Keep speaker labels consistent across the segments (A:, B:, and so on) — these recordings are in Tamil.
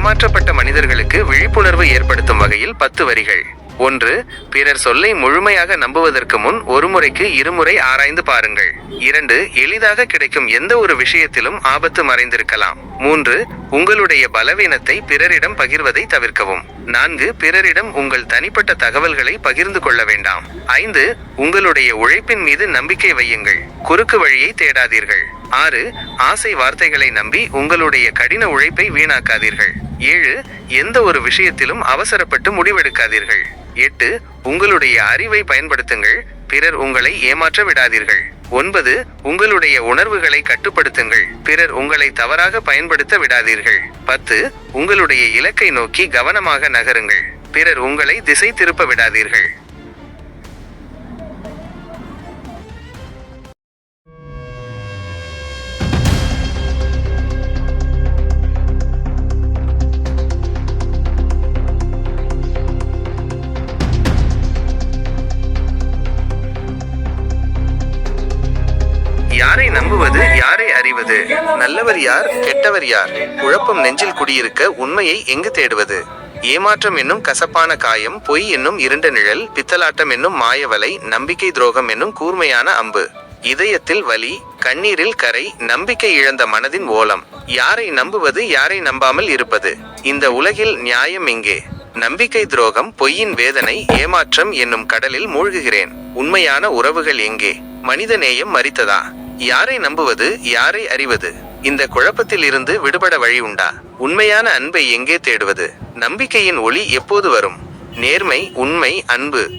A: ஏமாற்றப்பட்ட மனிதர்களுக்கு விழிப்புணர்வு ஏற்படுத்தும் வகையில் பத்து வரிகள். ஒன்று பிறர் சொல்லை முழுமையாக நம்புவதற்கு முன் ஒரு முறைக்கு இருமுறை ஆராய்ந்து பாருங்கள். இரண்டு எளிதாக கிடைக்கும் எந்த ஒரு விஷயத்திலும் ஆபத்து மறைந்திருக்கலாம். மூன்று உங்களுடைய பலவீனத்தை பிறரிடம் பகிர்வதை தவிர்க்கவும். நான்கு பிறரிடம் உங்கள் தனிப்பட்ட தகவல்களை பகிர்ந்து கொள்ள வேண்டாம். ஐந்து உங்களுடைய உழைப்பின் மீது நம்பிக்கை வையுங்கள். குறுக்கு வழியை தேடாதீர்கள். ஆறு ஆசை வார்த்தைகளை நம்பி உங்களுடைய கடின உழைப்பை வீணாக்காதீர்கள். ஏழு எந்த ஒரு விஷயத்திலும் அவசரப்பட்டு முடிவெடுக்காதீர்கள். எட்டு உங்களுடைய அறிவை பயன்படுத்துங்கள் பிறர் உங்களை ஏமாற்ற விடாதீர்கள். ஒன்பது உங்களுடைய உணர்வுகளை கட்டுப்படுத்துங்கள் பிறர் உங்களை தவறாக பயன்படுத்த விடாதீர்கள். பத்து உங்களுடைய இலக்கை நோக்கி கவனமாக நகருங்கள் பிறர் உங்களை திசை திருப்ப விடாதீர்கள். நல்லவர் யார்? கெட்டவர் யார்? குழப்பம் நெஞ்சில் குடியிருக்க உண்மையை எங்கு தேடுவது? ஏமாற்றம் என்னும் கசப்பான காயம் பொய் என்னும் இருண்ட நிழல் பித்தலாட்டம் என்னும் மாயவலை நம்பிக்கை துரோகம் என்னும் கூர்மையான அம்பு. இதயத்தில் வலி கண்ணீரில் கரை நம்பிக்கை இழந்த மனதின் ஓலம். யாரை நம்புவது யாரை நம்பாமல் இருப்பது? இந்த உலகில் நியாயம் எங்கே? நம்பிக்கை துரோகம் பொய்யின் வேதனை ஏமாற்றம் என்னும் கடலில் மூழ்குகிறேன். உண்மையான உறவுகள் எங்கே? மனிதநேயம் மறித்ததா? யாரை நம்புவது யாரை அறிவது? இந்த குழப்பத்தில் இருந்து விடுபட வழி உண்டா? உண்மையான அன்பை எங்கே தேடுவது? நம்பிக்கையின் ஒளி எப்போது வரும்? நேர்மை உண்மை அன்பு.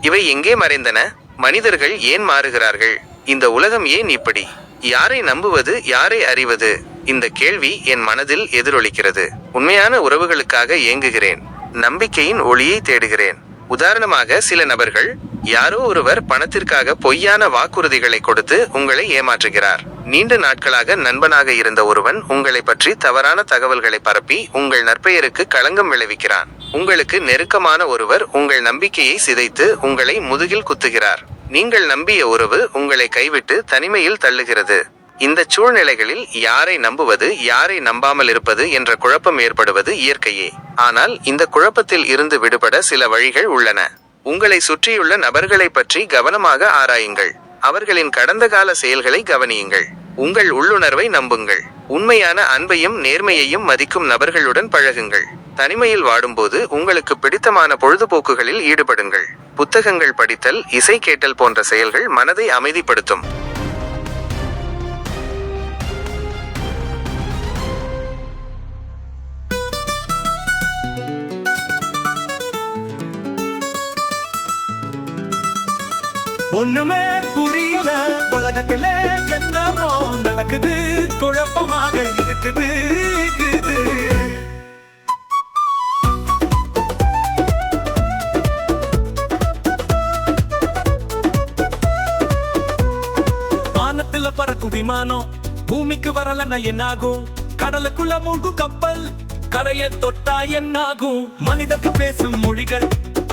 A: இவை எங்கே மறைந்தன? மனிதர்கள் ஏன் மாறுகிறார்கள்? இந்த உலகம் ஏன் இப்படி? யாரை நம்புவது யாரை அறிவது? இந்த கேள்வி என் மனதில் எதிரொலிக்கிறது. உண்மையான உறவுகளுக்காக ஏங்குகிறேன். நம்பிக்கையின் ஒளியை தேடுகிறேன். உதாரணமாக சில நபர்கள் யாரோ ஒருவர் பணத்திற்காக பொய்யான வாக்குறுதிகளை கொடுத்து உங்களை ஏமாற்றுகிறார். நீண்ட நாட்களாக நண்பனாக இருந்த ஒருவன் உங்களை பற்றி தவறான தகவல்களை பரப்பி உங்கள் நற்பெயருக்கு களங்கம் விளைவிக்கிறான். உங்களுக்கு நெருக்கமான ஒருவர் உங்கள் நம்பிக்கையை சிதைத்து உங்களை முதுகில் குத்துகிறார். நீங்கள் நம்பிய உறவு உங்களை கைவிட்டு தனிமையில் தள்ளுகிறது. இந்த சூழ்நிலைகளில் யாரை நம்புவது யாரை நம்பாமல் இருப்பது என்ற குழப்பம் ஏற்படுவது இயற்கையே. ஆனால் இந்த குழப்பத்தில் இருந்து விடுபட சில வழிகள் உள்ளன. உங்களை சுற்றியுள்ள நபர்களை பற்றி கவனமாக ஆராயுங்கள். அவர்களின் கடந்த கால செயல்களை கவனியுங்கள். உங்கள் உள்ளுணர்வை நம்புங்கள். உண்மையான அன்பையும் நேர்மையையும் மதிக்கும் நபர்களுடன் பழகுங்கள். தனிமையில் வாடும்போது உங்களுக்கு பிடித்தமான பொழுதுபோக்குகளில் ஈடுபடுங்கள். புத்தகங்கள் படித்தல் இசை கேட்டல் போன்ற செயல்கள் மனதை அமைதிப்படுத்தும்.
B: ஒண்ணுமே புரியல. உலகத்துல என்னமோ நடக்குது. குழப்பமாக இருக்குது. இருக்குது. வானத்துல பறக்கும் விமானம் பூமிக்கு வரலன்னா என்னாகும்? கடலுக்குள்ள மூழ்கும் கப்பல் கரையை தொட்டா என்னாகும்? மனிதக்கு பேசும் மொழிகள்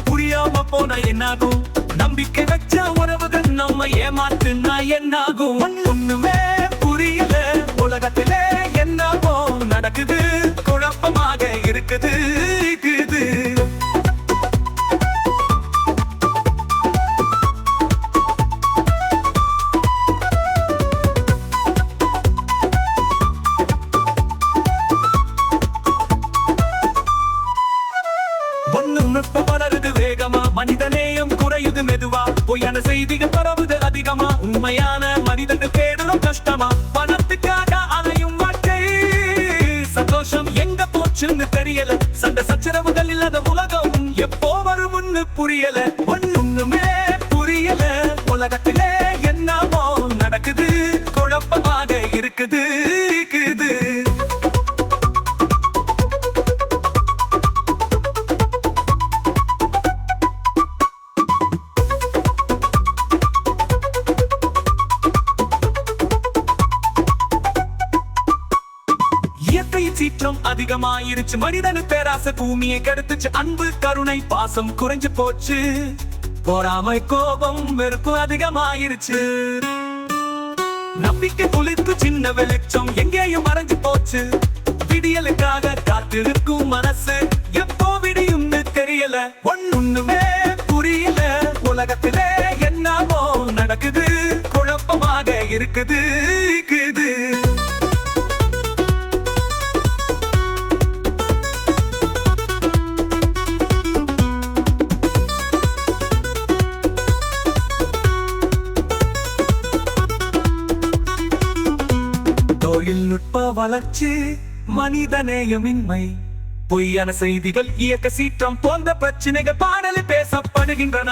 B: புரியாம போனா என்னாகும்? நம்பிக்கை வச்ச உறவுகள் நம்ம ஏமாத்துனா என்னாகும்? ஒண்ணுமே புரியல. உலகத்திலே என்னவோ நடக்குது குழப்பமாக இருக்குது இருக்குது. தேடலும் கஷ்டமா பணத்துக்காக அலையும் வாழ்க்கை. சந்தோஷம் எங்க போச்சுன்னு தெரியல. சண்டை சச்சரவுகள் இல்லாத உலகம் எப்போ வரும்னு புரியல. ஒண்ணுமே புரியல. உலகத்தில் சீற்றம் மனிதனு பேராசை பூமியை கெடுத்துச்சு. அன்பு கருணை பாசம் குறைஞ்சு போச்சு. பொறாமை கோபம் வெறுப்பு அதிகமாயிருச்சு. நம்பிக்கை துளிர்த்து சின்ன வெளிச்சம் எங்கேயும் மறைஞ்சு போச்சு. விடியலுக்காக காத்திருக்கும் மனசு எப்போ விடியும்னு தெரியல. ஒண்ணுமே புரியல. உலகத்திலே என்னவோ நடக்குது. குழப்பமாக இருக்குது. தொழில்நுட்ப வளர்ச்சி மனிதநேயமின்மை பொய்யான செய்திகள் இயக்க சீற்றம் போன்ற பிரச்சனைகள் பாடலில் பேசப்படுகின்றன.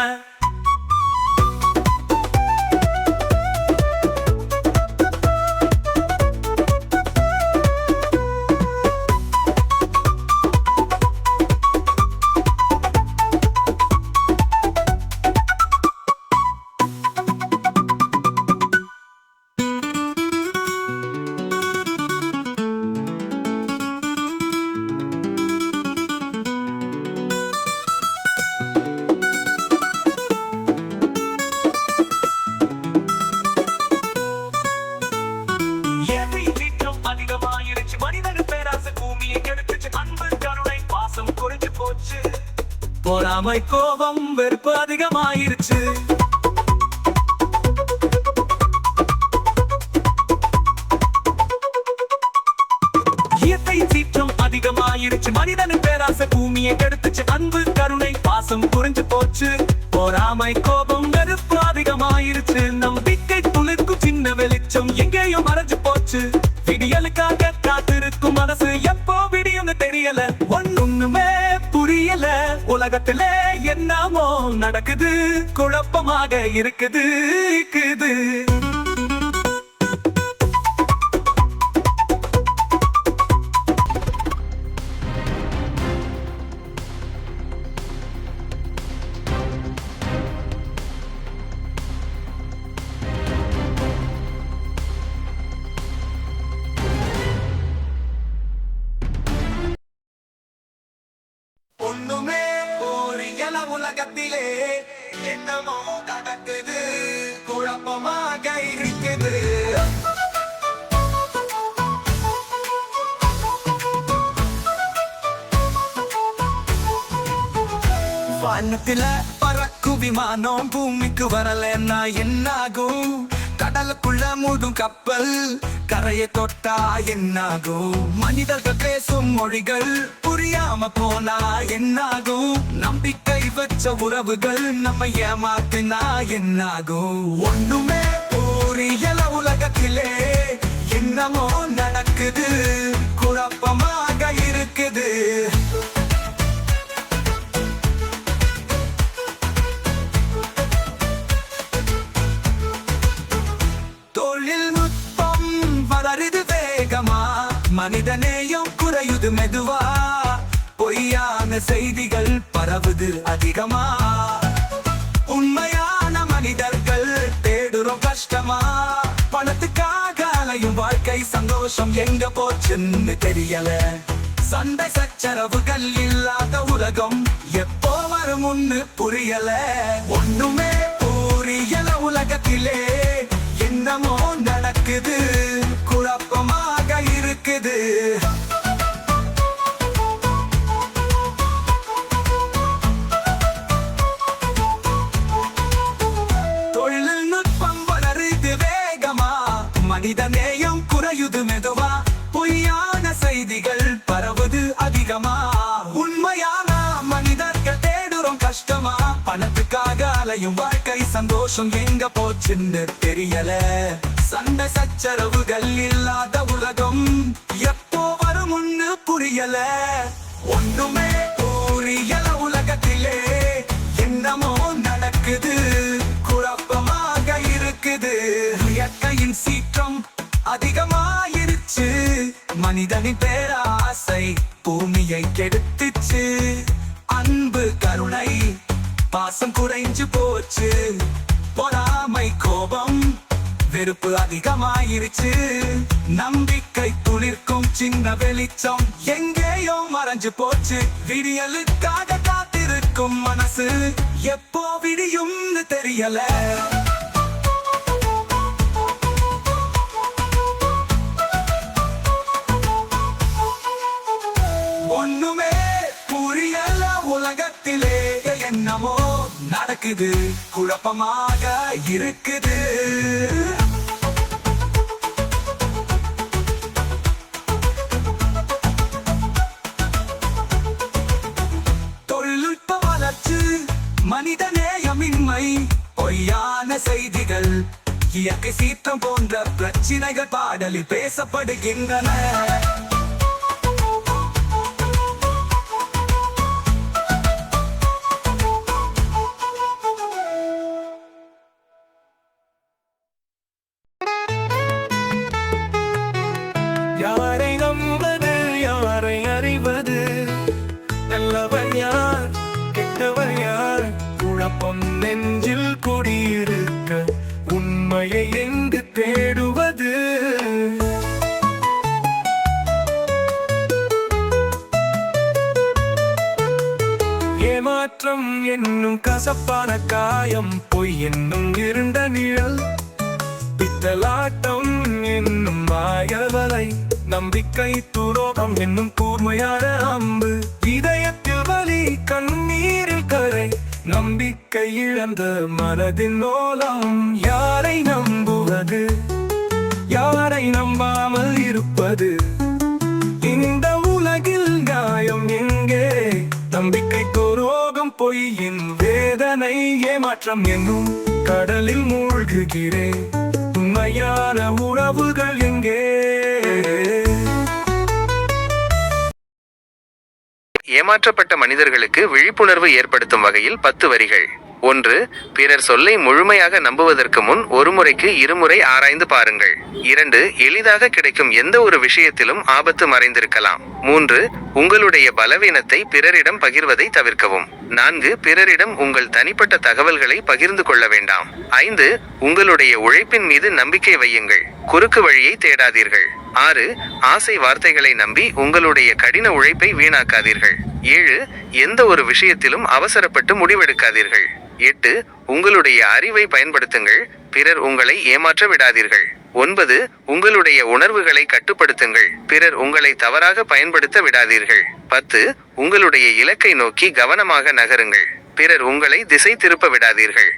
B: பொறாமை கோபம் வெறுப்பு அதிகமாயிருச்சு. இயற்கை சீற்றம் அதிகமாயிருச்சு. மனிதனின் பேராசை பூமியை கெடுத்துச்சு. அன்பு கருணை பாசம் புரிஞ்சு போச்சு. பொறாமை கோபம் என்னமோ நடக்குது குழப்பமாக இருக்குது இருக்குது. வானத்தில பறக்கும் விமானம் பூமிக்கு வரலன்னா என்னாகும்? கடலுக்குள்ள மூடும் கப்பல் கரையை தொட்டா என்னாகும்? மனிதர்கள் பேசும் மொழிகள் புரியாம போனா என்னாகும்? நம்பிக்கை வச்ச உறவுகள் நம்ம ஏமாத்தினா என்னாகும்? ஒண்ணுமே புரியல உலகத்திலே. என்னமோ நடக்குது குழப்பமாக இருக்குது. மாறுது வேகமா மனிதநேயம் குறையுது மெதுவா. பொய்யான செய்திகள் பரவுது அதிகமா. உண்மையான மனிதர்கள் தேடுறோம் கஷ்டமா. பணத்துக்காக அலையும் வாழ்க்கை சந்தோஷம் எங்க போச்சுன்னு தெரியல. சண்டை சச்சரவுகள் இல்லாத உலகம் எப்போ வரும்னு புரியல. ஒண்ணுமே புரியல உலகத்திலே. என்னமோ நடக்குது. என் வாழ்க்கை சந்தோஷம் எங்க போச்சுன்னு தெரியல. சண்டை சச்சரவுகள் இல்லாத உலகம் எப்போ வரும்னு புரியல. ஒண்ணுமே புரியல உலகத்திலே. என்னமோ நடக்குது குழப்பமாக இருக்குது. இயற்கையின் சீற்றம் அதிகமாயிருச்சு. மனிதனின் பேராசை பூமியை கெடுத்துச்சு. பாசம் குறைஞ்சு போச்சு. பொறாமை கோபம் வெறுப்பு அதிகமாயிருச்சு. நம்பிக்கை துளிர்க்கும் சின்ன வெளிச்சம் எங்கேயோ மறைஞ்சு போச்சு. விடியலுக்காக காத்திருக்கும் மனசு எப்போ விடியும்னு தெரியல. நடக்குது. குழப்பமாக இருக்குது. தொழில்நுட்ப வளர்ச்சி மனித நேயமின்மை பொய்யான செய்திகள் இயற்கை சீற்றம் போன்ற பிரச்சினைகள் பாடலில் பேசப்படுகின்றன. ஏமாற்றம் என்னும் கசப்பான காயம் பொய் என்னும் இருண்ட நிழல். பித்தலாட்டம் என்னும் மாயவலை நம்பிக்கை துரோகம் என்னும் கூர்மையான அம்பு. இதயத்தில் வலி கண்ணீரில் கரை நம்பிக்கை இழந்த மனதின் நோலம் யாரை நம்புவது? யாரை நம்பாமல் இருப்பது? பொய்யின் வேதனை ஏமாற்றம் என்னும் கடலில் மூழ்குகிறேன். உண்மையான உறவுகள் எங்கே?
A: ஏமாற்றப்பட்ட மனிதர்களுக்கு விழிப்புணர்வு ஏற்படுத்தும் வகையில் பத்து வரிகள். ஒன்று பிறர் சொல்லை முழுமையாக நம்புவதற்கு முன் ஒரு முறைக்கு இருமுறை ஆராய்ந்து பாருங்கள். இரண்டு எளிதாக கிடைக்கும் எந்த ஒரு விஷயத்திலும் ஆபத்து மறைந்திருக்கலாம். மூன்று உங்களுடைய பலவீனத்தை பிறரிடம் பகிர்வதை தவிர்க்கவும். நான்கு பிறரிடம் உங்கள் தனிப்பட்ட தகவல்களை பகிர்ந்து கொள்ள வேண்டாம். ஐந்து உங்களுடைய உழைப்பின் மீது நம்பிக்கை வையுங்கள். குறுக்கு வழியை தேடாதீர்கள். ஆறு ஆசை வார்த்தைகளை நம்பி உங்களுடைய கடின உழைப்பை வீணாக்காதீர்கள். ஏழு எந்த ஒரு விஷயத்திலும் அவசரப்பட்டு முடிவெடுக்காதீர்கள். எட்டு உங்களுடைய அறிவை பயன்படுத்துங்கள். பிறர் உங்களை ஏமாற்ற விடாதீர்கள். ஒன்பது உங்களுடைய உணர்வுகளை கட்டுப்படுத்துங்கள். பிறர் உங்களை தவறாக பயன்படுத்த விடாதீர்கள். பத்து உங்களுடைய இலக்கை நோக்கி கவனமாக நகருங்கள். பிறர் உங்களை திசை திருப்ப விடாதீர்கள்.